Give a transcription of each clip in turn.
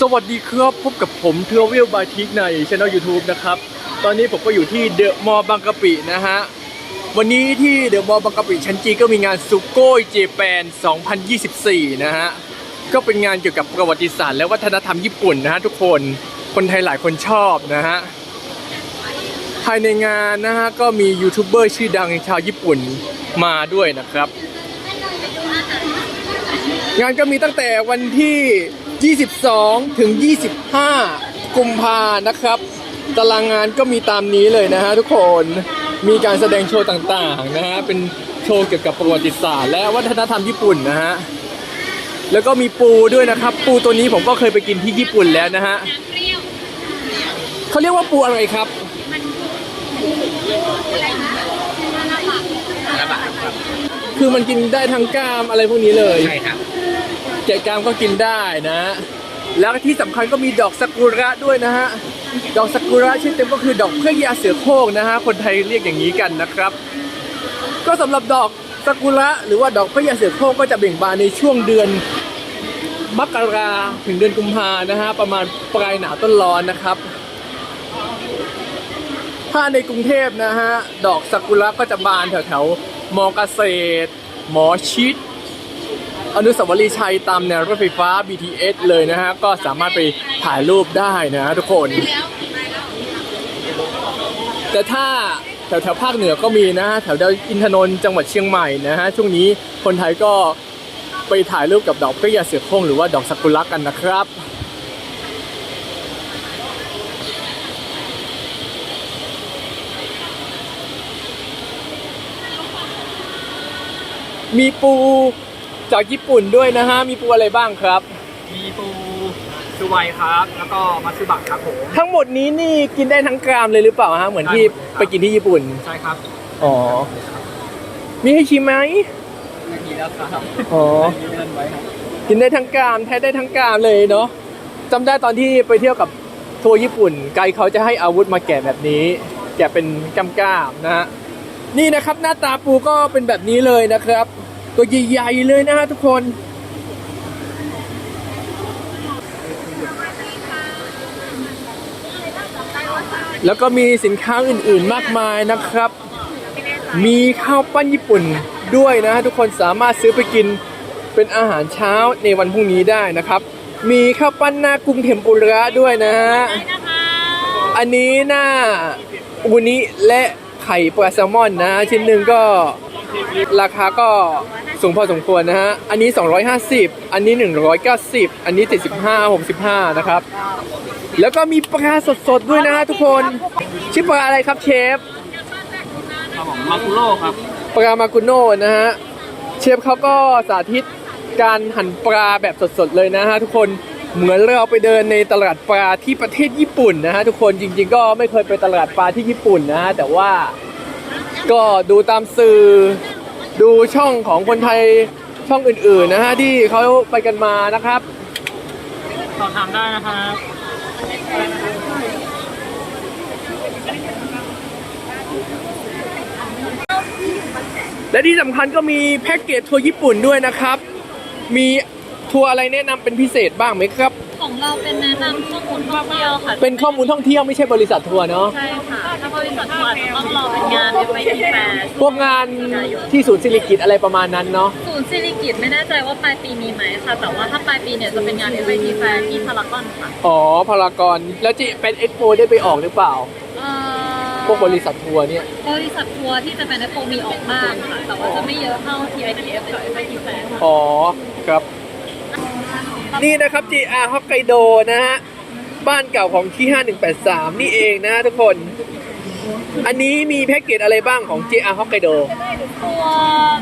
สวัสดีครับพบกับผมเทอร์เวลบายทิกในช่ anel YouTube นะครับ ตอนนี้ผมก็อยู่ที่เดอะมอลล์บางกะปินะฮะ วันนี้ที่เดอะมอลล์บางกะปิชั้นจีก็มีงานซุโก้เจแปน 2024 นะฮะ ก็เป็นงานเกี่ยวกับประวัติศาสตร์และวัฒนธรรมญี่ปุ่นนะฮะทุกคนคนไทยหลายคนชอบนะฮะ ภายในงานนะฮะ ก็มียูทูบเบอร์ชื่อดังชาวญี่ปุ่นมาด้วยนะครับ งานก็มีตั้งแต่วันที่ 22 ถึง 25 กุมภานะครับ ตารางงานก็มีตามนี้เลยนะฮะทุกคนมีการแสดงโชว์ต่างๆนะฮะเป็นโชว์เกี่ยวกับประวัติศาสตร์ และวัฒนธรรมญี่ปุ่นนะฮะแล้วก็มีปูด้วยนะครับ ปูตัวนี้ผมก็เคยไปกินที่ญี่ปุ่นแล้วนะฮะเขาเรียกว่าปูอะไรครับระบาดครับคือมันกินได้ทั้งกล้ามอะไรพวกนี้เลยใช่ครับ แกะกล้ามก็กินได้นะ แล้วที่สำคัญก็มีดอกซากุระด้วยนะฮะ ดอกซากุระชื่อเต็มก็คือดอกเพื่อยาเสือโคร่งนะฮะ คนไทยเรียกอย่างนี้กันนะครับ ก็สำหรับดอกซากุระหรือว่าดอกพระยาเสือโคร่งก็จะเบ่งบานในช่วงเดือนมกราถึงเดือนกุมภานะฮะ ประมาณปลายหนาวต้นร้อนนะครับ ถ้าในกรุงเทพนะฮะ ดอกซากุระก็จะบานแถวๆมอเกษตร หมอชิด อนุสาวรีย์ชัยตามแนวรถไฟฟ้า BTS เลยนะฮะ ก็สามารถไปถ่ายรูปได้นะทุกคน แต่ถ้าแถวแถวภาคเหนือก็มีนะฮะ แถวดอยอินทนนท์จังหวัดเชียงใหม่นะฮะ ช่วงนี้คนไทยก็ไปถ่ายรูปกับดอกพระยาเสือโคร่งหรือว่าดอกซากุระกันนะครับมีปู จากญี่ปุ่นด้วยนะฮะ มีปูอะไรบ้างครับ มีปูซูไวครับ แล้วก็มัตสึบักครับผมทั้งหมดนี้นี่กินได้ทั้งกรามเลยหรือเปล่าฮะ เหมือนที่ได้หมดครับไปกินที่ญี่ปุ่น ใช่ครับอ๋อ มีให้ชิมไหมนาทีแล้วครับอ๋อมีเงินไว้ครับกินได้ทั้งกรามแท้ได้ทั้งกรามเลยเนาะจำได้ตอนที่ไปเที่ยวกับทัวร์ญี่ปุ่น ไกด์เขาจะให้อาวุธมาแกะแบบนี้ แกะเป็นกำกามนะฮะนี่นะครับหน้าตาปูก็เป็นแบบนี้เลยนะครับ ตัวใหญ่ๆเลยนะฮะทุกคนแล้วก็มีสินค้าอื่นๆมากมายนะครับ มีข้าวปั้นญี่ปุ่นด้วยนะฮะทุกคนสามารถซื้อไปกินเป็นอาหารเช้าในวันพรุ่งนี้ได้นะครับ มีข้าวปั้นหน้ากุ้งเทมปุระด้วยนะฮะ อันนี้หน้าอูนิและไข่ปลาแซลมอนนะฮะชิ้นหนึ่งก็ราคาก็ สูงพอสมควรนะฮะ อันนี้ 250 อันนี้ 190 อันนี้ 75 65 นะครับ แล้วก็มีปลาสดๆด้วยนะฮะทุกคน ชื่อปลาอะไรครับเชฟครับผมมาคุโร่ครับ ปลามากุโน่นะฮะ เชฟเขาก็สาธิตการหั่นปลาแบบสดๆเลยนะฮะทุกคน เหมือนเราไปเดินในตลาดปลาที่ประเทศญี่ปุ่นนะฮะทุกคน จริง ๆ ก็ไม่เคยไปตลาดปลาที่ญี่ปุ่นนะฮะ แต่ว่าก็ดูตามสื่อ ดูช่องของคนไทยช่องอื่นๆนะฮะที่เขาไปกันมานะครับสอบถามได้นะครับและที่สำคัญก็มีแพ็กเกจทัวร์ญี่ปุ่นด้วยนะครับ มีทัวร์อะไรแนะนำเป็นพิเศษบ้างไหมครับ ของเราเป็นแนะนำข้อมูลท่องเที่ยวค่ะเป็นข้อมูลท่องเที่ยวไม่ใช่บริษัททัวร์เนาะใช่ค่ะถ้าบริษัททัวร์อาจจะต้องรอเป็นงาน FIT Fair พวกงานที่ศูนย์สิริกิตอะไรประมาณนั้นเนาะศูนย์สิริกิตไม่แน่ใจว่าปลายปีมีไหมค่ะ แต่ว่าถ้าปลายปีเนี่ยจะเป็นงาน FIT Fair ที่พารากอนค่ะอ๋อพารากอนแล้วจีเป็นเอ็กโปได้ไปออกหรือเปล่าเอ่อพวกบริษัททัวร์เนี่ยบริษัททัวร์ที่จะเป็น FO มีออกบ้างค่ะแต่ว่าจะไม่เยอะเท่า TITF กับ FIT Fair ค่ะอ๋อครับ นี่นะครับ JR Hokkaido นะฮะ บ้านเก่าของที่ 5183 นี่เองนะทุกคน อันนี้มีแพ็กเกจอะไรบ้างของ JR Hokkaido ตัว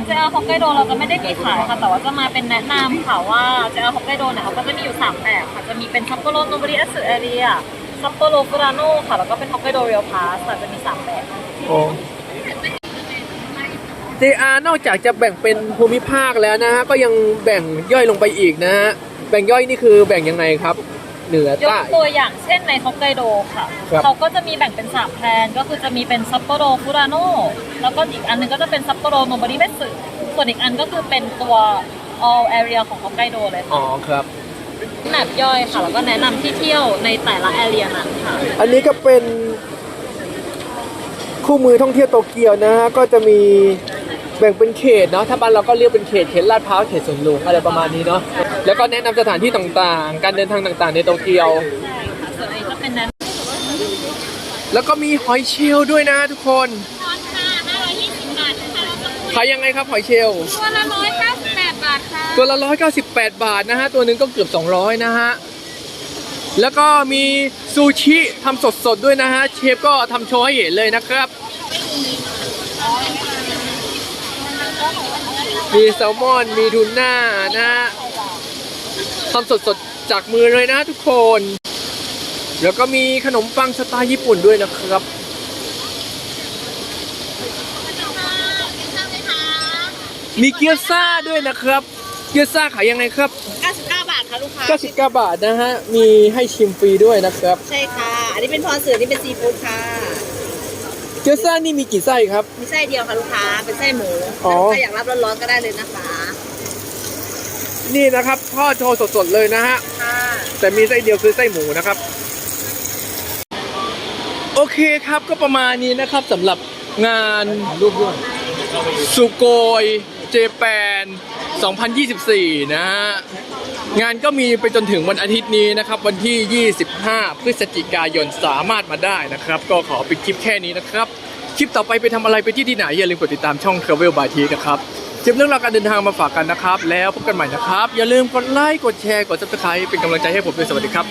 JR Hokkaido เราจะไม่ได้มีขายค่ะ แต่ว่าจะมาเป็นแนะนำค่ะว่า JR Hokkaido เนี่ยเขาก็จะมีอยู่ 3 แบบค่ะ จะมีเป็น Sapporo Nobori Asu Area Sapporo Furano ค่ะ แล้วก็เป็น Hokkaido Rail Pass ค่ะจะมี 3 แบบอ๋อ JR นอกจากจะแบ่งเป็นภูมิภาคแล้วนะฮะก็ยังแบ่งย่อยลงไปอีกนะฮะแบ่งย่อยนี่คือแบ่งยังไงครับ เหนือยกใต้ ตัวอย่างเช่นในฮอกไกโดค่ะ ครับ เขาก็จะมีแบ่งเป็น3แพลน ก็คือจะมีเป็นซัปโปโรฟูราโนแล้วก็อีกอันหนึงก็จะเป็นซัปโปโรโนบริเบสึส่วนอีกอันก็คือเป็นตัว all area ของฮอกไกโดเลยอ๋ค่ะอครับ แมปย่อยค่ะ แล้วก็แนะนำที่เที่ยวในแต่ละแอเรียนั้นค่ะ อันนี้ก็เป็นคู่มือท่องเที่ยวโตเกียวนะฮะก็จะมี แบ่งเป็นเขตเนาะถ้าบ้านเราก็เรียกเป็นเขตเขตลาดพร้าวเขตสวนหลวงอะไรประมาณนี้เนาะแล้วก็แนะนำสถานที่ต่างๆ การเดินทางต่างๆ ในโตเกียว ใช่ค่ะส่วนอันนี้จะเป็นแนะนแล้วก็มีหอยเชลล์ด้วยนะทุกคนำค่ะ520บาทค่ะขายยังไงครับหอยเชลล์ตัวละ198บาทค่ะตัวละ198 บาทนะฮะตัวหนึ่งก็เกือบ 200 นะฮะแล้วก็มีซูชิทำสดๆด้วยนะฮะเชฟก็ทำโชว์ให้เห็นเลยนะครับ มีแซลมอน มีทูน่านะฮะทำสดๆจากมือเลยนะทุกคน แล้วก็มีขนมปังสไตล์ญี่ปุ่นด้วยนะครับ มีเกี๊ยวซ่าด้วยนะครับ เกี๊ยวซ่าขายยังไงครับ 99 บาทค่ะลูกค้า 99 บาทนะฮะ มีให้ชิมฟรีด้วยนะครับ ใช่ค่ะ อันนี้เป็นพรเสือนี่เป็นซีฟู้ดค่ะ เกี๊ยวซ่านี่มีกี่ไส้ครับ มีไส้เดียวค่ะลูกค้า เป็นไส้หมูอ๋อถ้าอยากรับร้อนๆก็ได้เลยนะคะ นี่นะครับทอดโชว์สดๆเลยนะฮะ ค่ะ แต่มีไส้เดียวคือไส้หมูนะครับ โอเคครับก็ประมาณนี้นะครับสำหรับงานสุโกยเจแปน 2024 นะฮะ งานก็มีไปจนถึงวันอาทิตย์นี้นะครับ วันที่ 25 พฤศจิกายนสามารถมาได้นะครับ ก็ขอปิดคลิปแค่นี้นะครับ คลิปต่อไปไปทำอะไรไปที่ที่ไหน อย่าลืมกดติดตามช่อง Travel by T นะครับเก็บเรื่องราวการเดินทางมาฝากกันนะครับ แล้วพบกันใหม่นะครับ อย่าลืมกดไลค์กดแชร์กด subscribe เป็นกำลังใจให้ผมด้วยสวัสดีครับ